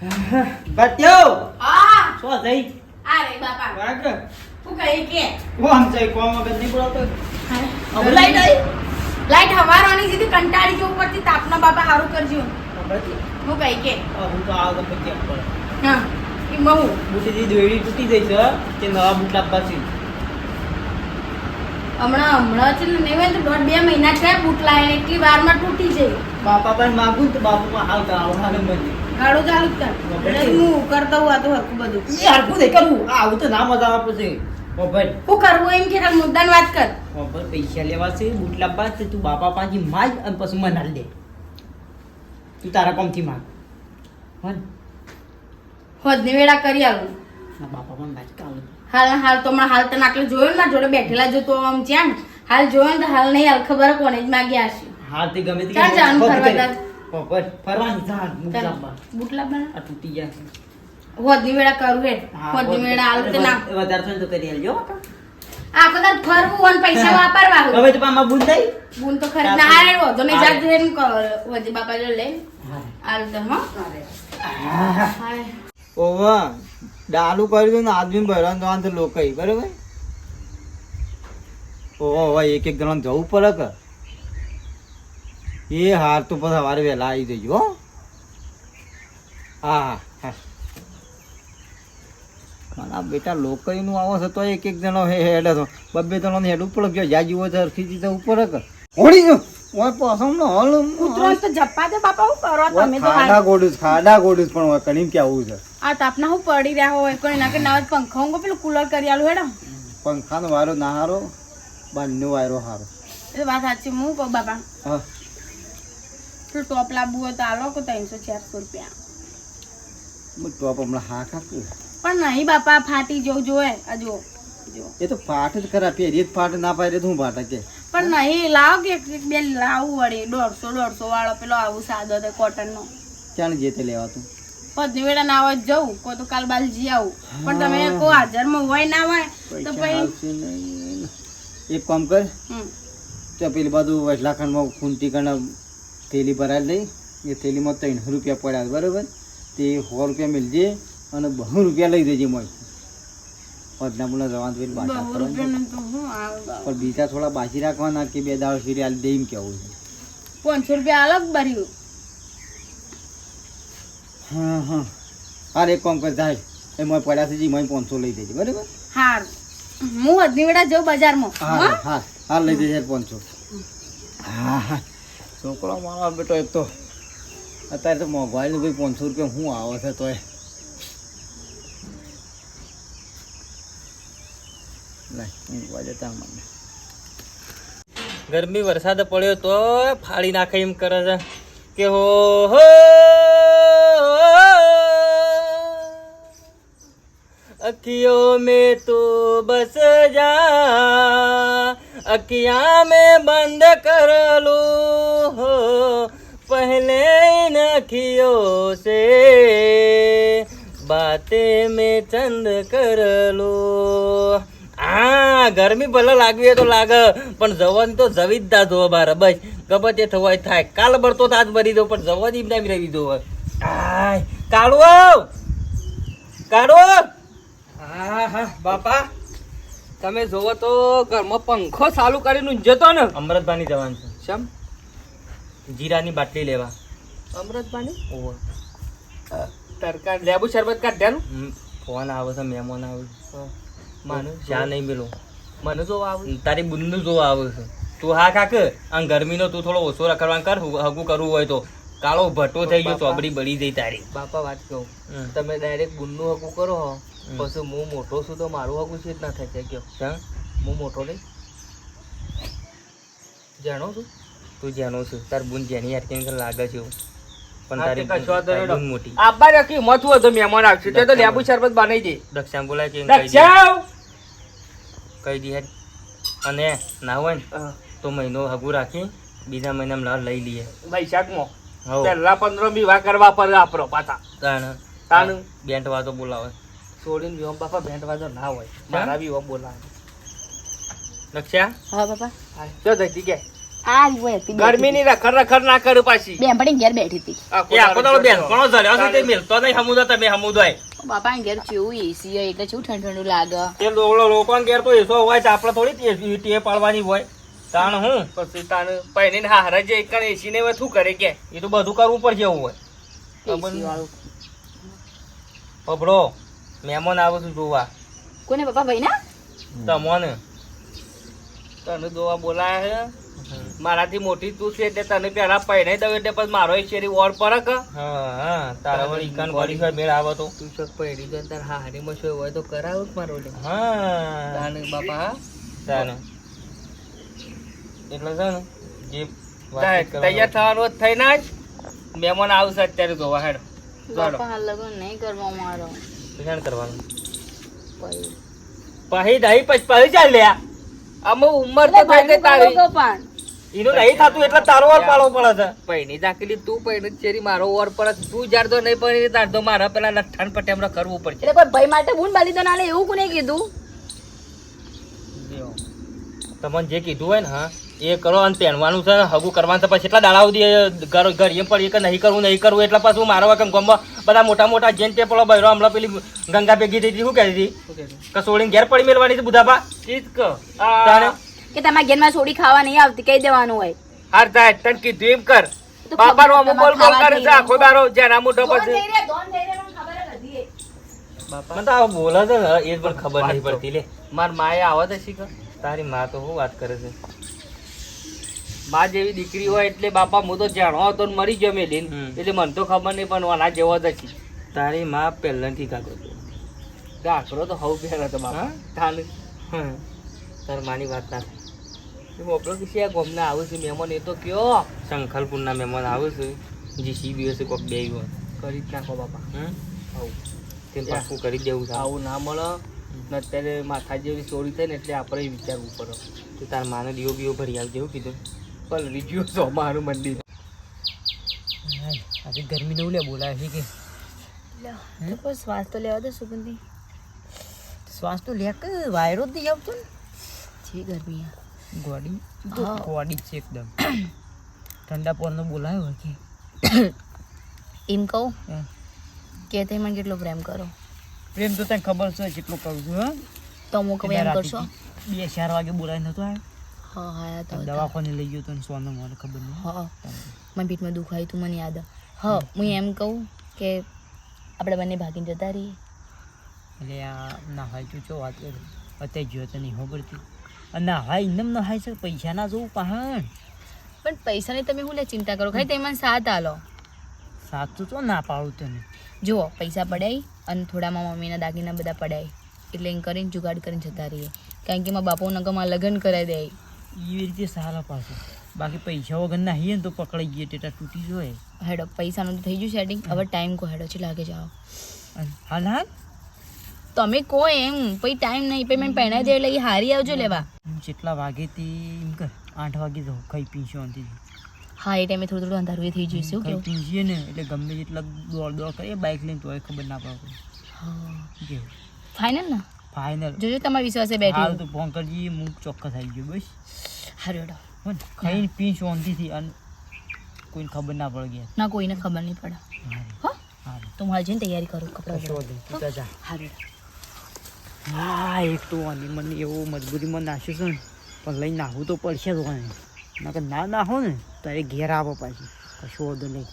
હા. શું થઈ? આ રે બાપા. વાગ હું કહી કે? કોમ છે કોમ વગર નહીં બોલાતો લાઈટ આવી? લાઈટ હવારોની દીધી કંટાળી જવું ઉપરથી તાપના બાપા હારું કરજો. હું કહી કે? હું તો પડે હા. એ બહુ. બુટીથી દોયડી તૂટી ગઈ છે તે નવા બૂટ લાવવા છે. હમણાં હમણાં છે ને નહીં તો દોઢ બે મહિના થયા બૂટ લાવીને એટલી વારમાં તૂટી જાય. બાપા પણ માગું તો બાપુ હાલ કરાવો હાલ મને. ગાડો ચાલુ જ કર હું કરતા હું આ તો હરકું બધું. એ હરકું નહીં કરવું આવું તો ના મજા આવે પછી. મોબાઈલ હું કરવું એમ કે મુદ્દાની વાત કર. મોબાઈલ પૈસા લેવા છે બૂટ લાવવા છે તું બાપા પાછી માગ અને પછી મને દે. તું તારા કોમથી માગ. હન હોદની વેળા કરી આવું. બાપા પણ બાજ કાવ હાલ હાલ તો હમણાં હાલ તને આટલે જોયો ને જોડે બેઠેલા જો તો આમ છે હાલ જોયો ને હાલ નહીં હાલ ખબર કોને જ માગ્યા હશે. હા તે ગમે તે ક્યાં જવાનું ફરવા ફરવાની જા બૂટ લાવવા આ તૂટી ગયા છે. હોદની વેળા કરું હે. હા, વેળા હાલ ના વધારે થશે તો કરી આલજો આખો તાર ફરવું અને પૈસા વાપરવા હવે તો પામાં બૂટ થઈ બૂન તો ખરી. ના હારે વધો નહીં. જાત જોઈને વજે બાપા જો લે હાલ તો હો. હાય. ઓવા ડાલુ કર્યું હતું ને આદમી ભરવાનું જવાનું તો લોકો બરોબર? ઓવા ઓવા એક એક જણા જવું પડે કે? એ હાર તો પછી સવારે વહેલા આવી જજો હો. હા હા. મારા બેટા લોકઈનું આવો છે તો એક એક જણો હે હેડ હતો બબે જણો હેડ ઉપર ગયો જાજી હોય તો અરખી જીતે ઉપર કે ઓડી જો ઓય પાછો નો હલ કૂતરો તો જપ્પા દે બાપા હું કરો તમે તો ખાડા હાલ. ગોડું ખાડા ગોડું પણ હોય કણીમ કે આવું છે? આ તાપના હું પડી રહ્યા હોય કોઈ ના કે નવા પંખા હું પેલું કુલર કરી આલું હેડો. પંખાનો વારો ના હારો બંને વાયરો હારો. એ વાત સાચી હું કહું બાપા. હા. પેલું ટોપ લાવવું હોય તો આલો કે ત્રણસો ચારસો રૂપિયા? ટોપ હમણાં હા ખાતું પણ નહીં બાપા ફાટી જવું. આ જો એ તો ફાટ જ ખરા પહેરી ફાટ ના પાડે તો હું ફાટા કે? પણ નહીં લાવ કે બે લાવવું વળી. દોઢસો દોઢસો વાળો પેલો આવું સાદો તે કોટન નો ચાણ જે તે લેવાતું પદની વેળા ના હોય તો જવું કોઈ તો કાલ બાલ જી આવું. પણ તમે કોઈ હાજરમાં હોય ના હોય તો પછી એક કામ કર હમ. તો પેલી બાજુ વસલાખંડમાં ખૂંટી કણ થેલી ભરાઈ લઈ એ થેલીમાં ત્રણસો રૂપિયા પડ્યા બરાબર? તે સો રૂપિયા મેળજે અને બહુ રૂપિયા લઈ દેજે મોય. પદનાપુરના જવાન કરવાની. પણ બીજા થોડા બાજી રાખવાના કે બે દાળ ફીરી આલી દે એમ કેવું છે? પાંચસો રૂપિયા અલગ ભર્યું. હા હા. અરે એક કામ કર એ મોય પડ્યા છે જી મોય પાંચસો લઈ દેજે બરાબર? હાર. હું હદની જાઉં બજારમાં. હા? હા હા લઈ દેજે પાંચસો. હા હા. છોકરો મારો બેટો એક તો અત્યારે તો મોંઘવારીનું ભાઈ પાંચસો રૂપિયા હું આવે છે તોય. ઊંઘવા જતા મને. ગરમી વરસાદ પડ્યો તો ફાડી નાખે એમ કરે છે. કે હો હો. અખિયો મેં તો બસ જા. અકિયા મેં બંધ કરલો હો પહેલે નખિયો સે બાતે મેં ચંદ કરલો હા ગરમી ભલે લાગવી તો લાગે પણ જવાની તો જવી જ તા જોવે બાર બસ ગમે તે થવાય થાય કાલ ભરતો તાજ ભરી દો પણ જવાની ના રહી દો કાળો કાળો હા હા બાપા તમે જોવો તો ઘરમાં પંખો ચાલુ કરીને જતો ને. અમૃતભાની જવાનું છે. શમ? જીરાની બાટલી લેવા. અમૃતભાની ઓહો. તડકા લેબુ શરબત કાઢ્યાનું? ફોન આવે છે મહેમાન આવે છે. માનું? જ્યાં નહીં પેલું મને જોવા આવે તારી બુંદનું જોવા આવે છે. તું હા કાક આ ગરમીનો તું થોડો ઓછો રખડવાનું કર હગું કરવું હોય તો. કાળો ભટ્ટો થઈ ગયો. ચોબડી બળી જઈ તારી. બાપા વાત કહું. તમે ડાયરેક્ટ ગુનનું હગું કરો હો. પછી હું મોટો છું તો મારું હકું છે જ ના થાય છે કયો હા? હું મોટો નહીં. જાણો છું. તું જાણો છું. તાર બુન જેની કેમ લાગે છે એવું. પણ તારી બુન- મોટી. આબા રાખી મત હોય તો મહેમાન આવશે. તે તો લેબુ શરબત બનાવી દે. દક્ષામ બોલાય કે દક્ષામ કહી દે. અને ના હોય ને તો મહિનો હગું રાખી બીજા મહિનામાં લઈ લઈએ. વૈશાખમાં. પહેલા પંદર વા કરવા પર આપરો પાછા. તાણ. તાણ. બેન્ટ વાતો બોલાવે. છોડીને વિવાહ બાપા બેન્ડ વાજો ના હોય. મારા વિવાહ બોલાવે. લક્ષ્યા? હા બાપા. જો દઈ કે. આ હોય હતી ગરમી ની રખર રખર ના કરું પાછી. બેન ઘેર બેઠી હતી. એ આપો દાડો બેન કોનો ઝાલ્યો? છે તે મિલતો નહીં હમુદા તમે હમુદાય બાપા ઘેર કેવું એસી હોય એટલે કેવું ઠંડ ઠંડુ લાગે? એ લોકો લોકો ઘેર તો એસો હોય તો આપણે થોડી તે- તે પાડવાની હોય. તાણ હું? પછી તાણ પહેરીને હારા જે એક એસી ને શું કરે કે? એ તો બધું કરવું પડશે એવું હોય. પબડો મહેમાન આવે છે જોવા. કોને પપ્પા ભાઈ ના? તમોને. તને જોવા બોલાયા છે મારાથી મોટી તું છે એટલે તને પેલા પહેરાઈ દઉં એટલે પછી મારો એ શેરી ઓર પર કે હા હા. તારા વળી ઈકાન વળી હોય મેળ આવે તો. તું ચોક પહેરી દો તાર હારીમાં શું હોય તો કરાવું જ મારો લે. હા. તાને બાપા હા? તાને. એટલે છે ને જે તૈયાર થવાનું જ ના જ મહેમાન આવશે અત્યારે જોવા હેડ. લગન નહીં કરવા મારો. તો કરવાનું? પહી દહી પછી પહી ચાલ લ્યા. અમે ઉંમર તો થાય ગઈ તારી. એનું નહીં થતું એટલે તારો વાર પાડવો પડે છે. પહેરી દાખલી તું પહેરી ચેરી મારો ઓર પડે તું જાર તો નહીં પડે તાર તો મારા પેલા લઠ્ઠાન પટે એમને કરવું પડશે. એટલે કોઈ ભાઈ માટે બૂન ના આલે એવું કોને કીધું? તમને જે કીધું હોય ને હા. એ કરો અને પહેરવાનું છે હગું કરવાનું છે. પછી એટલા દાડા સુધી ઘર ઘર એમ પડીએ કે નહીં કરવું નહીં કરવું એટલે પાછું મારો વખત ગમવા બધા મોટા મોટા જેન તે પેલો બહેરો હમણાં પેલી ગંગા ભેગી થઈ હતી શું કહેતી હતી? કે સોળીને ઘેર પડી મેળવાની છે બુધાપા ચીજ ક કે તમારા ઘેરમાં સોડી ખાવા નહીં આવતી કહી દેવાનું હોય. હાર થાય તને કીધું એમ કર. બાપાનો બોલ બોલ કરે છે આખો દારો જેના મોઢો પછી. મને તો બોલે છે એ પણ ખબર નહીં પડતી લે. માર માએ આવત તો શીખ તારી માં તો શું વાત કરે છે? માં જેવી દીકરી હોય એટલે બાપા હું તો જાણો હતો ને મરી ગયો મેલીન એટલે મને તો ખબર નહીં પણ આના જેવો જ તારી માં પહેલાંથી કાકરો હતો. કાકરો તો હવ પહેલા હતો બાપા. હા? તાને. તારી માની વાત ના. મોકલો કે છે ગોમના આવું છે મહેમાન એ તો કયો? શંખલપુરના મહેમાન આવે છે. જે સી દિવસે કોક બે હોય કરી જ નાખો બાપા. હમ? આવું. તેમ પાછું કરી દેવું છે. આવું ના મળે. ને અત્યારે માથા જેવી ચોરી થઈ ને એટલે આપણે વિચારવું પડે. તો તાર માને દીવો બીવો ભરી આવજે એવું કીધું. પણ રીજ્યું છો મારું મંદિર. આજે ગરમી નવું લે બોલાય છે કે? શ્વાસ તો લેવા દે સુગંધી. શ્વાસ તો લે કે વાયરો જ નહીં આવતો ને? છે ગરમી ગોડી તો ગોડી છે એકદમ. ઠંડા પવનનો બોલાયો હોય કે? એમ કહું. કે તે મને કેટલો પ્રેમ કરો. પ્રેમ તો તને ખબર છે કેટલું કરું છું હા. તો હું કહું એમ કરશો. બે ચાર વાગે બોલાય નતો આવ્યો. હા હા તો દવાખાને લઈ ગયો તો ને સોનો મને ખબર નહીં. હા મને પીઠમાં દુખાય તું મને યાદ હા હું એમ કહું કે આપણે બંને ભાગીને જતા રહીએ. એટલે આ નાહાય તું જો વાત કરી અત્યારે જ્યો તો નહીં ખબર ના હોય નાહાય ના નહાય છે પૈસા ના જોવું પહાણ. પણ પૈસાની તમે શું લે ચિંતા કરો? ખાલી તેમાં સાથ આલો. સાથ તો ના પાડું તને. જુઓ પૈસા પડાય અને થોડામાં મમ્મીના દાગીના બધા પડાય એટલે એમ કરીને જુગાડ કરીને જતા રહીએ. કારણ કે મારા બાપુ નગરમાં લગ્ન કરાવી દે. એવી રીતે સારા પાસે બાકી પૈસા વગર ને તો પકડાઈ ગઈએ ટેટા તૂટી જોઈએ હેડો પૈસાનું તો થઈ ગયું સેટિંગ હવે ટાઈમ કો હેડો છે લાગે જાઓ. હાલ હાલ? તમે કહો એમ પછી ટાઈમ નહીં પછી મને પહેણાઈ દે એટલે એ હારી આવજો લેવા જેટલા વાગે થી એમ કર આઠ વાગે જાઉં ખાઈ પીશો અંતિ હા એ ટાઈમે થોડું થોડું અંધારું થઈ જઈશું કેવું? પીસીએ ને એટલે ગમે જેટલા દોડ દોડ કરીએ બાઇક લઈને તોય ખબર ના પડે. હા. ફાઇનલ ને? ફાઇનલ જોજો તમારા વિશ્વાસે હાલ બેઠી તો ફોન કરજે હું ચોક્કસ આવી ગયો બસ. હારું હેડો હો ને ખાઈને પી શાંતિથી અને કોઈને ખબર ના પડ ગયા. ના કોઈને ખબર નહીં પડે. હા? તો હું હાલ જઈને તૈયારી કરું કપડાં વાંધો જા હારું. હા એક તો આની મને એવો મજબૂરીમાં નાખ્યો છે ને પણ લઈને નાહવું તો પડશે જ હોય ના ના હો ને તારે ઘેર આવો પાછી. કશું વાંધો નહીં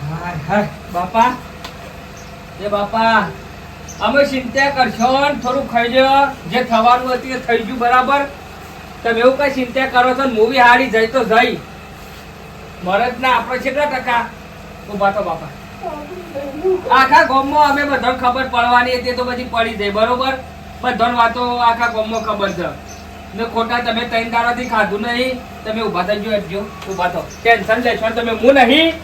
હાય હાય બાપા. એ બાપા, અમે ચિંતા કરશો ને, થોડું ખાઈ લો જે થવાનું હતું એ થઈ ગયું, બરાબર? તમે એવું કઈ ચિંતા કરો છો મૂવી હારી જાય તો જઈ મરદ ના આપણે કેટલા ટકા? ઊભા તો બાપા. આખા ગામમાં અમે બધા ખબર પડવાની હતી તો બધી પડી જાય, બરોબર? બધા વાતો આખા ગામમાં ખબર છે. ને ખોટા તમે ત્રણ દાડાથી ખાધું નહીં, તમે ઊભા થઈ ગયો ઊભા થો. ટેન્શન લેશો તમે હું નહીં?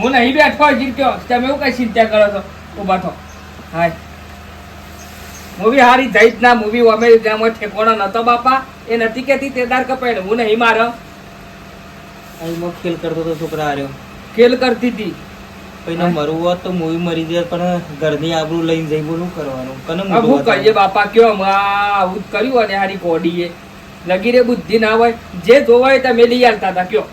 હું નહીં બેઠો હજી કયો? તમે એવું કઈ ચિંતા કરો છો? ઊભા થો. હાય. મૂવી હારી જઈ જ ના મૂવી અમે ગામમાં ઠેકોણો નતો બાપા. એ નથી કેતી તે દાર કપાય હું નહીં મારો. અહીં ખેલ કરતો તો છોકરા હાર્યો. ખેલ કરતી હતી કોઈને મરવું હોત તો મૂવી મરી જાય પણ ઘરની આબરૂ લઈને જઈ બોલું કરવાનું? કને હું કહીએ બાપા કયો? આવું જ કર્યું અને હારી કોડીએ. લગી રે બુદ્ધિ ના હોય. જે જોવાય તમે લઈ આવતા હતા. કયો?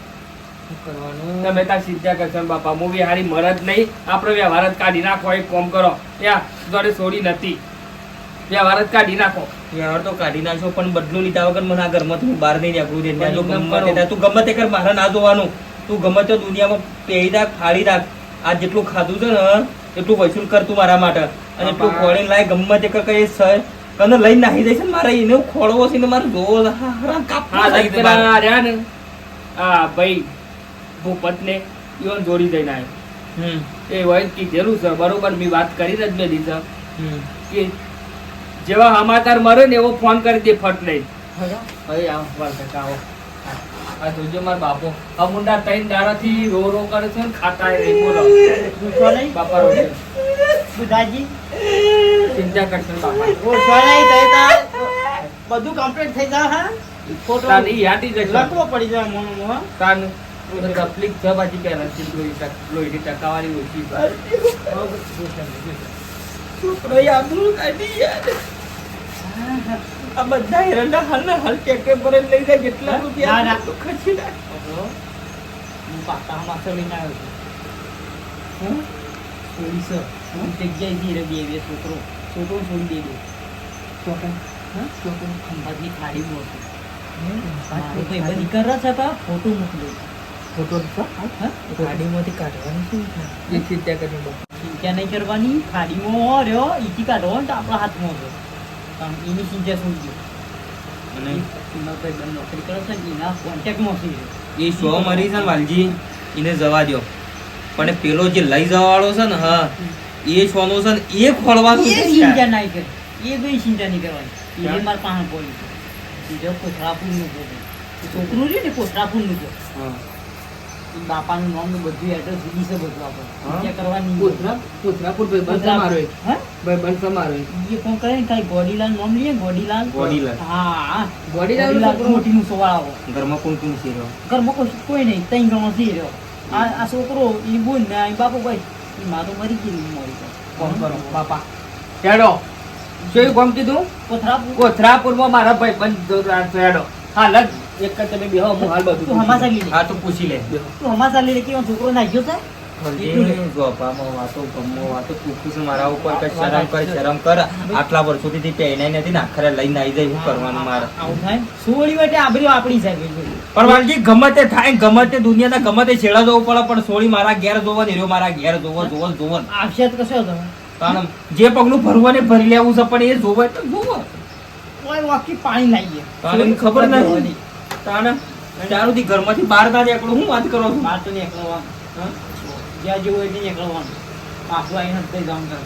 તમે તાર સિદ્ધા કરશો બાપા મૂવી હારી મરદ નહીં. આપણે વ્યવહાર જ કાઢી નાખો એક કોમ કરો. ત્યાં જોડે છોડી નથી. વ્યવહાર જ કાઢી નાખો. વ્યવહાર તો કાઢી નાખશો પણ બદલું લીધા વગર મને આ ઘરમાંથી હું બહાર નહીં નીકળું છે ગમે તે તું ગમે તે કર મારે ના જોવાનું. તું ગમે તો દુનિયામાં પહેરી રાખ ફાડી રાખ. આ જેટલું ખાધું છે ને એટલું વસૂલ કર તું મારા માટે. અને એટલું. ખોળીને લાય ગમે તે કઈ સર કને લઈને નાખી દઈશ ને મારે. એને ખોળવો છે ને મારે જોવો હા, હા, કાપવા હા રહ્યા ને. આ ભાઈ ભૂપત પતલે ઈવન જોડી દઈને આવ્યો એ જ કીધેલું છે બરોબર મેં વાત કરી જ મેં દીધા. કે જેવા સમાચાર મરે ને એવો ફોન કરી દે ફટ લઈ હવે આવો કાકા આવો આ જોજો મારા બાપો. આ મુંડા ત્રણ દાડાથી રો રો કરે છે ને ખાતા એ નહીં બોલો. પૂછો નહીં. બાપા રો. બુધાજી ચિંતા કરશે બાપા. પૂછવા નહીં થઈ તા બધું કમ્પ્લીટ થઈ જાય હા? ફોટો તાન યાટી જશે લખવો પડી જાય મોનો મોહ. તાન તકલીફ છે બાજી પહેલાથી લોહી લોહીની ટકાવારી ઓછી છે. છોકરોએ કાઢી યાર. આ બધા હેરંડા હાલના હાલ ટેકે પર લઈ જાય જેટલા રૂપિયા ના. તો ખર્ચી નાખ. હું પાકા માસ્ટર લઈને આવ્યો છું. સર હું બે છોકરો. છોકરો છોડી દે. હા? છોકરો? ખંભાતની ખાડીમાં હતું મારો ભાઈ બધી કરે છે તો ફોટો મોકલ્યો ફોટો તો હા ગાડીમાંથી કાઢવાનું શું ચિંતા કરી ચિંતા નહીં કરવાની ખાડીમાં રહ્યો ઈથી કાઢો ને તો આપણા હાથમાં હતો આમ એની ચિંતા છોડી દો અને? એમાં ભાઈ બંધ નોકરી કરે છે એના કોન્ટેક્ટમાં છે એ શો મરી છે ને વાલજી એને જવા દો પણ પેલો જે લઈ જવા વાળો છે ને હા એ શોનો છે ને એ ખોલવાનું એ છે ચિંતા નહીં કરે. એ ભાઈ ચિંતા નહીં કરવાની. એ? મારા પાસે બોલી બીજો કોથરાપુરનું બોલે છોકરું છે ને કોથરાપુરનું છે હા. બાપાનું નામ ને બધું એડ્રેસ દીધી છે બધું આપણે? કરવાની નહીં. કોથરા- કોથરાપુર ભાઈબંધ છે મારો એક. હા? ભાઈબંધ છે મારો એ કોણ કરે ને કાંઈ ગોડીલાલ નામ લઈએ ગોડીલાલ ગોડીલાલ. હા. ગોડીલાલ છોકરો? મોટીનું સવાળો ઘરમાં કોણ કોણ છે રહ્યો? ઘરમાં કોઈ કોઈ નહીં ત્રણ ગણો છે રહ્યો. આ આ છોકરો એ બોલ ને આ બાપુ ભાઈ એ મારો તો મરી ગયું મરી કોણ કરો? બાપા. કેડો શું કોમ કીધું? કોથરાપુર. કોથરાપુરમાં મારા ભાઈબંધ હેડો. હાલ જ એક કર તમે બેહો હું હાલ બધું તું હમાસા લે હા તું પૂછી લે. તું હમાસા લે કે છોકરો ના કૂકું છે મારા ઉપર શરમ કર શરમ કર. આટલા વર્ષોથી તે નથી ને આખરે લઈને આવી જાય શું કરવાનું મારે? સોળી વાટે આબરી આપણી છે પણ વાલજી ગમે તે થાય ને દુનિયાના ગમે છેડા જવું પડે પણ સોળી મારા ઘેર જોવો ને રહ્યો મારા ઘેર જોવો જોવો જોવો. આવશે તો કશો જે પગલું ભરવાને ને ભરી લેવું છે પણ એ જોવે તો જોવો. પાણી લાવીએ. ખબર નથી. તાને ચારું ઘરમાંથી બહાર ના નીકળું હું વાત કરો છું? બહાર તો નીકળવાનું જ્યાં જેવું હોય નીકળવાનું પાછું આવીને જ જવાનું કરે.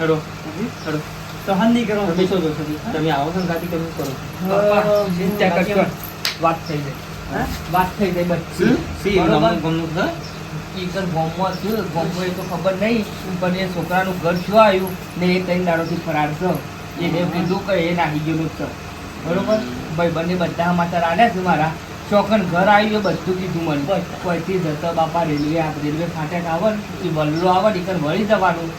હેડો. હેડો. સહન નહીં કરો. તમે શું જોશો તમે આવો છો ગાડી તમે કરો ચિંતા કરશો વાત થઈ જાય. હા? વાત થઈ જાય બસ. સી. ગમનું છે? ઈ ઘર ગામમાં હતું, એ તો ખબર નહીં. પણ એ છોકરાનું ઘર શું આવ્યું? ને એ ત્રણ દાડોથી ફરાર છે. એને કીધું કે એ નાખી ગયેલું છે. બરોબર? ભાઈ બંને બધા સમાચાર રાડ્યા છે મારા. ચોકન ઘર આવી ગયો બધું કીધું મને. બસ. કોઈથી જતો બાપા રેલવે આ રેલવે ફાટક આવે એ વલ્લો આવે ને વળી જવાનું.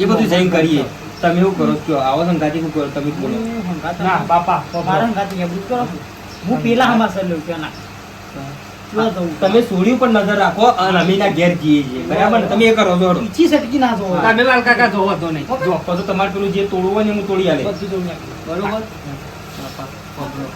એ બધું જઈને કરીએ. તમે એવું કરો છો આવો સંગાતી શું કરો તમે બોલો. હું ના બાપા મારા હંગાત એવું કરો. હું પેલા હમાસા લઉં જો તમે સોડી ઉપર નજર રાખો અને અમે ના ઘેર જઈએ છીએ. બરાબર તમે એ કરો જોડો. ઈચ્છી સટકી ના જોવો. તમે લાલ કાકા જોવો તો નહીં. જો પછી તમારે પેલું જે તોડવું હોય ને હું તોડી આલે. બધું જોઈ નાખ્યું. બરોબર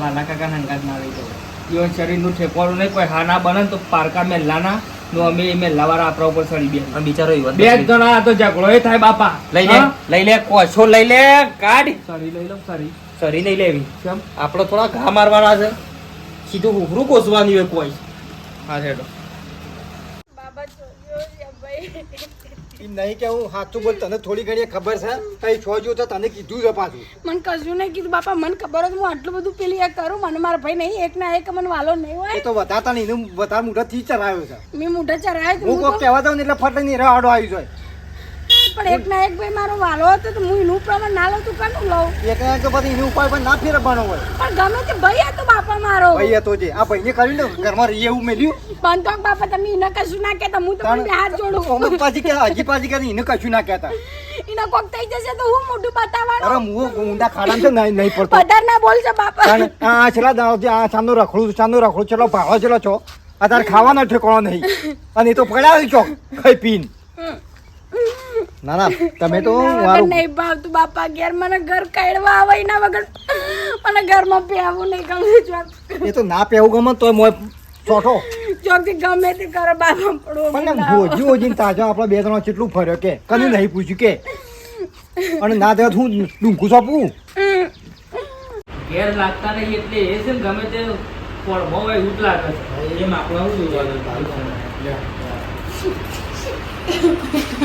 વાલા કાકા નંગાત ના લઈ જવો ઈવન શરીરનું ઠેકવાનું નહીં કોઈ હા ના બને તો પારકા મેલ્લાના નો અમે એ મેલ્લાવાળા આપણા ઉપર ચડી બે બિચારો બે જણા તો ઝઘડો એ થાય બાપા. લઈ લે લઈ લે કોછો લઈ લે કાઢ. સરી લઈ લો સરી. સરી નહીં લેવી. કેમ? આપણો થોડા ઘા મારવાના છે. સીધું હુકરું કોસવાની હોય કોઈ. હા હેડો નહીં કે હું સાચું બોલ તને થોડી ઘણી ખબર છે? કઈ છો જો તો તને કીધું છે પાછું. મને કશું નહીં કીધું બાપા મને ખબર જ હું આટલું બધું પેલી એક કરું મને મારા ભાઈ નહીં એક ના એક મને વાલો નહીં એ હોય તો વધારતા નહીં વધારે મોઢા થી ચરાયો છે. મેં મોઢા ચરાયો હું કોઈ કહેવા દઉં એટલે ફટ નહીં રાડો આવી જાય. પણ એક ના એક ભાઈ મારો વાલો હતો તો હું એનું પ્રમાણ ના લઉં તું કનું લઉં? એક ના એક તો પછી એનું ઉપાય પણ ના ફેરવવાનો હોય. પણ ગમે તે ભાઈ હતો બાપા મારો. ભાઈ એ તો જે આ ભાઈને કરી ને ઘરમાં રહીએ એવું મેલ્યું બંધોક બાપા તમે એને કશું ના કહેતા હું તમને હાથ જોડું. અમુક પાછી કે હજી પાછી કે એને કશું ના કહેતા. એને કોક થઈ જશે તો હું મોઢું અરે બતાવવાનું હું ઊંડા ખાડા છે નહીં નહીં પડતો. પધાર ના બોલશે બાપા. આ છેલા દાવ જે આ સામનું રખડું સામનું રખડું છેલો ભાવો છેલો છો. અત્યારે ખાવાનો ઠેકોણો નહીં. અને એ તો પડ્યા છો ખાઈ પીન. ના ના તમે તો મારું નહીં ભાવતું બાપા ઘેર મને ઘર કાઢવા આવે એના વગર. મને ઘરમાં પહેવું નહીં ગમે ચોક. એ તો ના પેવું ગમે તો મોય ચોટો. ચોકથી ગમે તે કરે બાપા પડો પણ ગોજી ઓજીને તાજો આપણે બે ત્રણ કેટલું ફર્યો કે? કદી નહીં પૂછ્યું કે? અને ના દેવા હું ડુંકું સોંપું? ઘેર લાગતા નહીં એટલે એ છે ને ગમે તે પડવો હોય એવું જ લાગે છે. એમ આપણે શું જોવાનું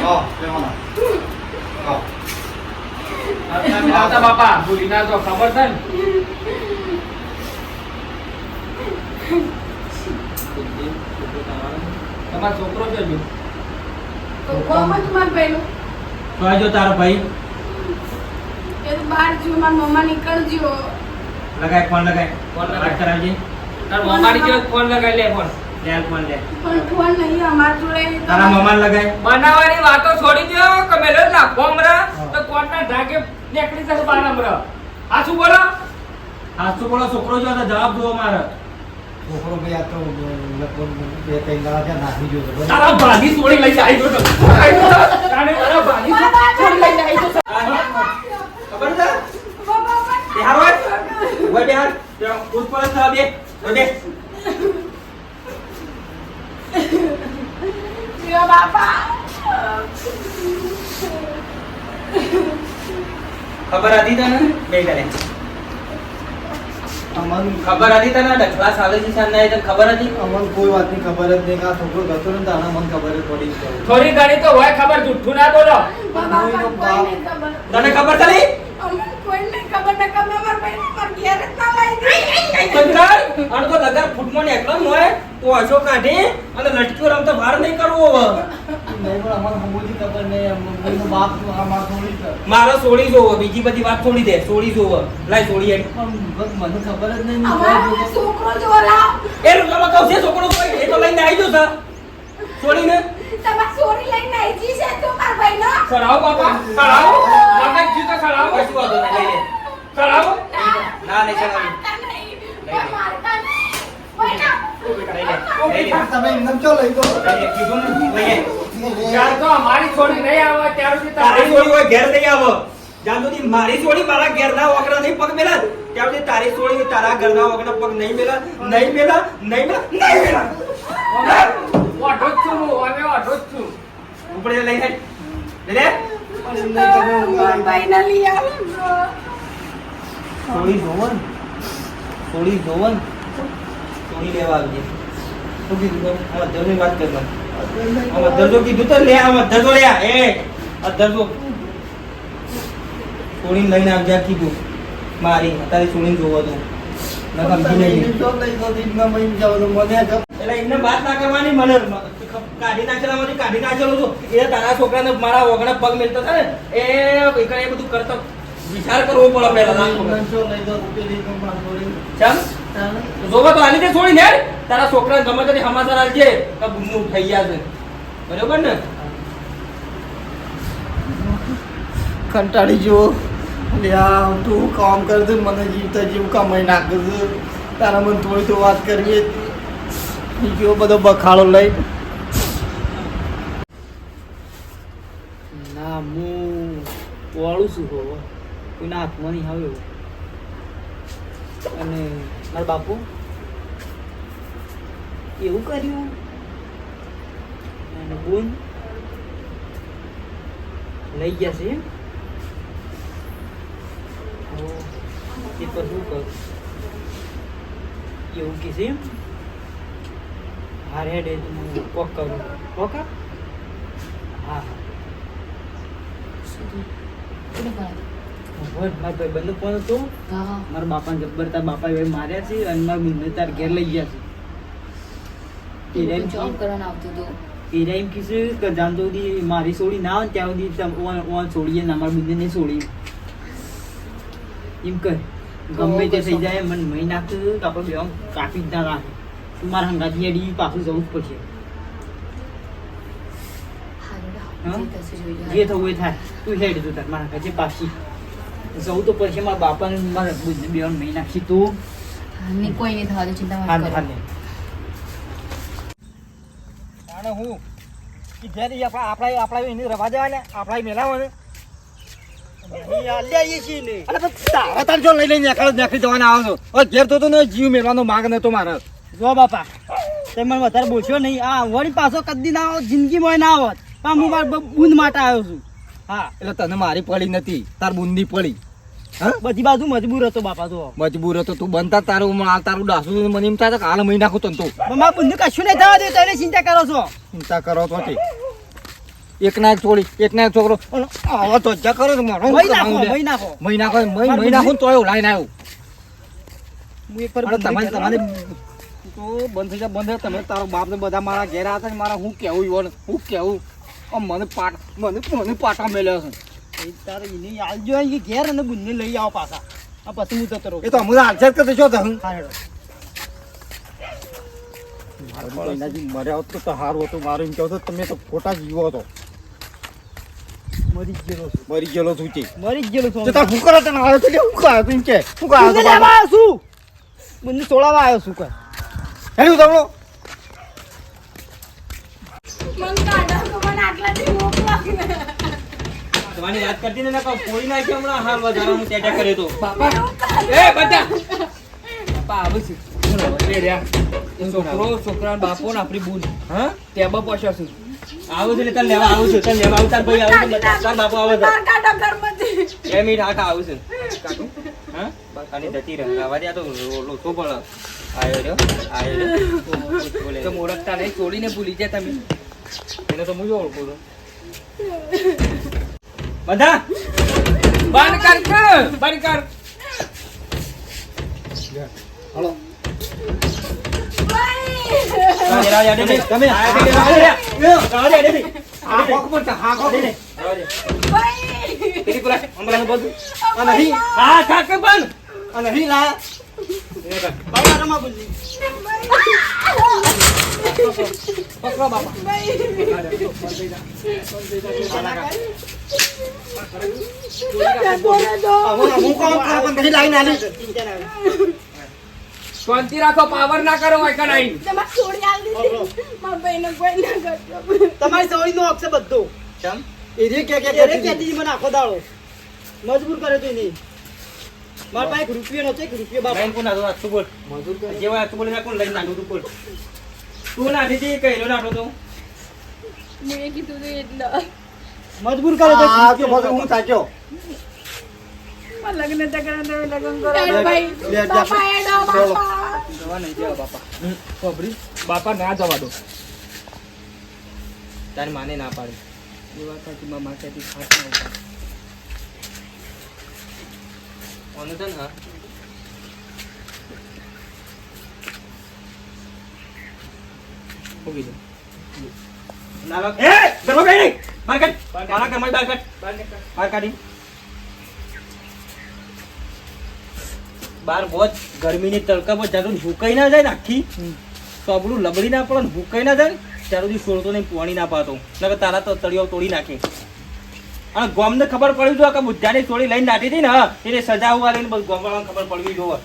તારું તમે આવતા બાપા ભૂલી ના તો ખબર છે ને તમારો છોકરો જજો તો કોમાં તમાર પહેલું તો તારો ભાઈ એ તો બહાર જ્યો મારા મમ્મા નીકળજો લગાય ફોન લગાય ફોન લગાય. કરાવજે તાર મમ્માની જોડે ફોન લગાય લે ફોન લે ફોન લે પણ ફોન નહીં અમાર જોડે તારા મમ્માને લગાય. બનાવવાની વાતો છોડી દો કે મેલો નાખો હમણાં તો કોટના ઢાકે નીકળી જશે બાર હમણાં આ શું બોલો? આ શું બોલો? છોકરો જો તો જવાબ દો મારે છોકરો ભાઈ આ તો લગભગ બે ત્રણ દાડા ત્યાં નાખી ગયો તારા ભાગી છોડી લઈને આવી ગયો તો. આવી ગયો તો. તારે તારા ભાગી છોડી લઈને આવી ગયો ખબર છે? બિહાર હોય? હોય બિહાર. પૂછપરછ થવા બે જ્યો બાપા ખબર હતી તને? બે કરે ખબર હતી તને? ડખલા સાલે છે સાંજના તને ખબર હતી? અમને કોઈ વાતની ખબર જ નહીં કે આ છોકરો ગતો ને તારા મને ખબર જ પડી થોડી ઘણી તો હોય ખબર જુઠ્ઠું ના બોલો. ખબર. તને ખબર છે નહીં અમને કોઈ નહીં ખબર ને ગમે અમાર ભાઈ માર ઘેર જ ના લાવી કંટાળ અને તો લગર ફૂટમાં એકલો હોય તો હશો કાઢી અને લટક્યો રમતો બહાર નહીં કરવો હવે. માર સોળી જોવો બીજી બધી વાત છોડી દે સોળી જોવો. લાય સોળી એમ. મને ખબર જ નહીં છોકરો જો એ રૂપિયામાં કહું છે છોકરો તો એ તો લઈને આવી જશે. છોડીને તમાર સોરી લઈને આવી છે તો માર ભાઈ નો સડાવો બાપા સડાવો બાપા જીતો સડાવો કશું વાંધો નહીં લઈ લે. ના નહીં ચલાવી નહીં. મારતા નહીં. કોઈ ના લઈ લે. લઈ લે તમે એમને ચો લઈ ગયો? કીધું ને? લઈ જ્યાં તો અમારી છોડી નહીં આવે ત્યાર સુધી તારી છોડી હોય ઘેર નહીં આવો. જ્યાં સુધી મારી છોડી મારા ઘેરના ઓગણા નહીં પગ મેલા. ત્યાં સુધી તારી છોડી તારા ઘરના ઓગણા પગ નહીં મેલા. નહીં મેલા નહીં મેલા નહીં મેલા. ઓઢો જ છું હું, અમે ઓઢો જ છું. ઉપડે લઈ લે લઈ લે. આવો સોળી જોવન. થોડી જોવન. થોડી લેવા આવજે. શું કીધું હા આમ વાત કર આમ અધરજો કીધું તો લે આમાં દરજો લે એ અધરજો સોળી લઈને આવજે કીધું. મારી અત્યારે સોળી જોવો તો. વિચાર કરવો પડે પેલી જોવા તો આની તે છોડી ને તારા છોકરા ગમે તે સમાચાર આવજે કે ગુમનું થઈ ગયા છે. બરોબર ને? કંટાળી જો લ્યા તું કામ કરજે મને જીવતા જીવ કમાઈ નાખજે તારા મને થોડી તો વાત કરીએ. જો બધો બખાડો લઈ. ના હું વાળું છું હો. કોઈના હાથમાં નહીં આવ્યો અને મારા બાપુ? એવું કર્યું? અને બોન લઈ ગયા છે એ પર શું કરું એવું કે છે એમ? હારે હેડે હું કોક કરું. કોક હા હા. મારા ભાઈ બંને ફોન હતો. મારા બાપાને જબ્બર તાર બાપા એવા માર્યા છે અને મારા બુનને તાર ઘેર લઈ ગયા છે. એ જોબ કરવાનું આવતું હતું કીધું કે તો સુધી મારી સોડી ના આવે ત્યાં સુધી ઓન ઓન છોડીએ ના મારા બુદ્ધિ નહીં છોડી એમ કર. ગમે તે થઈ જાય મને મહી નાખતું તો આપણે કાપી જ ના રાખે. તું મારા હંગાથી અડી પાછું જવું જ પડશે? જે થવું એ થાય. તું હેડ તું તાર મારા કાચે પાછી. જવું તો પછી મારા બાપાને મારા બુદ્ધિ બે મહી નાખી તું. ને કોઈ નહીં થવા દે ચિંતા મત કરો. હાલ હું. કે જ્યારે ઈ આપણા આપણા આપણા એને રવા દેવા ને આપણા મેલાવો ને અહીં આ લે આવીએ છીએ ને. અરે પણ તારા તાર જો લઈ લઈને નીકળ જવાના આવો છો. હવે ઘેર તો તો જીવ મેળવાનો માંગ નતો મારે. જો બાપા તમે મને વધારે બોલશો નહીં. આ વળી પાછો કદી ના આવો જિંદગીમાં ના આવત. પણ હું મારા બુંદ માટે આવ્યો છું. હા એટલે તને મારી પડી નથી તાર બુંદી પડી. બધી બાજુ મજબૂર હતો બાપા તો. મજબૂર હતો તું બનતા તારું માલ તારું ડાસું મને એમ થાય કે હાલ મહી નાખું તને તું. મારા બુંદ કશું નહીં થવા દે તને ચિંતા કરો છો. ચિંતા કરો તો એક ના એક છોડી એક ના એક છોકરો. આવો તો જા કરો મારો મહી નાખો મહી નાખો. મહી નાખો મહી મહી નાખો તોય લાઈન આવ્યો. હું એક પર તમારે તમારે તો બંધ થઈ જાય બંધ તમે તારો બાપ ને બધા મારા ઘેર હતા ને મારા હું કેવું ઈવન? હું કેવું? મને પાટ મને મને પાટા મેલ્યો છે. એ તારે એને આવજો અહીં ઘેર અને બુંદને લઈ આવો પાછા. આ પછી હું જતો રહું. એ તો અમુક હાલચાલ કરતો છો તો હું હા મર્યા હોત તો તો સારું હતું. મારું એમ કહો તો તમે તો ખોટા જીવો હતો મરી ગયેલો છું. મરી ગયેલો છું તે. મરી જ ગયેલો છું તાર હું તને આવ્યો તો કે? હું કાયો તું કે. હું કાયો તો લેવા આવ્યો છું. બુંદને સોળાવા આવ્યો છું કોઈ. હેડું તમણો મને કાઢો તો મને આટલાથી મોકલો ને. તમારી વાત કરતી ને નકર કોઈ નાખી હમણાં હાલ વધારે હું ટેટા કર્યો તો. બાપા. એ બધા. બાપા આવું છું. એ રહ્યા. એ છોકરો છોકરા બાપો ને આપણી બુન. હા? ટેબા પોસ્યો છું. આવું છે ને તને લેવા આવું છું તને લેવા ભાઈ આવું છું તાર બાપુ આવે. છે. બે મિનિટ હાકા આવું છું. કાકુ હા? ખાલી જતી રહે આવા દે તો લો- પણ પડે આયો રહ્યો આયો રહ્યો. તો ઓળખતા નહીં છોડીને ભૂલી જાય તમે. એને તો હું જ ઓળખું છું. બધા? બંધ કર કે બંધ કર. ભાઈ. રાજા દે દે તમે. રાજા દે દે રાજા દે દે હા કોક પણ હા કોક. દે દે રાજા દે ભાઈ. પેલી પુરા હમણાં બધું. આ નહીં આ નહીં લા પકડો બાપા શાંતિ રાખો પાવર ના કરો તમારે છોડી આલી દીધી. મારા ભાઈને કોઈ ના કરતો. તમારી સોળી નો છે બધું એ કે. મને આખો દાડો. મજબૂર કરે તો નહીં મારા પાસે એક રૂપિયો નતો એક રૂપિયો બાપા. કોણ આતું બોલ. જેવા આતું બોલે કોણ લઈને નાનું તું બોલ. તું નાખી હતી કઈ નાખો તો. મેં કીધું તું એટલે. મજબૂર કરે તો આ તો રૂપિયો હું સાચો લગ્ન તો કરે તો લગ્ન કરો. ભાઈ, બાપા એડો, બાપા. જવા નહીં દેવા બાપા. કોબરી બાપા ના જવા દો. તાર માને ના પાડી. એવા કાકી માં માથેથી ખાસ ના ઉપાડ. કોને છે ને હા? મૂકી દે ના લાગ એ દરવા કઈ નહીં. બહાર કાઢ. મારા ઘરમાં બહાર કાઢ. બહાર કાઢી. બહાર બહુ ગરમીની તડકા પર જ્યાં હુકાઈ ના જાય ને આખી તો આપણું લબડી ના પડે હુકાઈ ના જાય ત્યાં સુધી છોડતો નહીં પાણી ના પાતો નકર તારા તો તળિયો તોડી નાખે. અને ગોમને ખબર પડી જો કે બુદ્ધાની થોડી લઈને નાટી હતી ને એટલે એને સજા ઉવા લઈને ગોમવાળાને ખબર પડવી જોવે.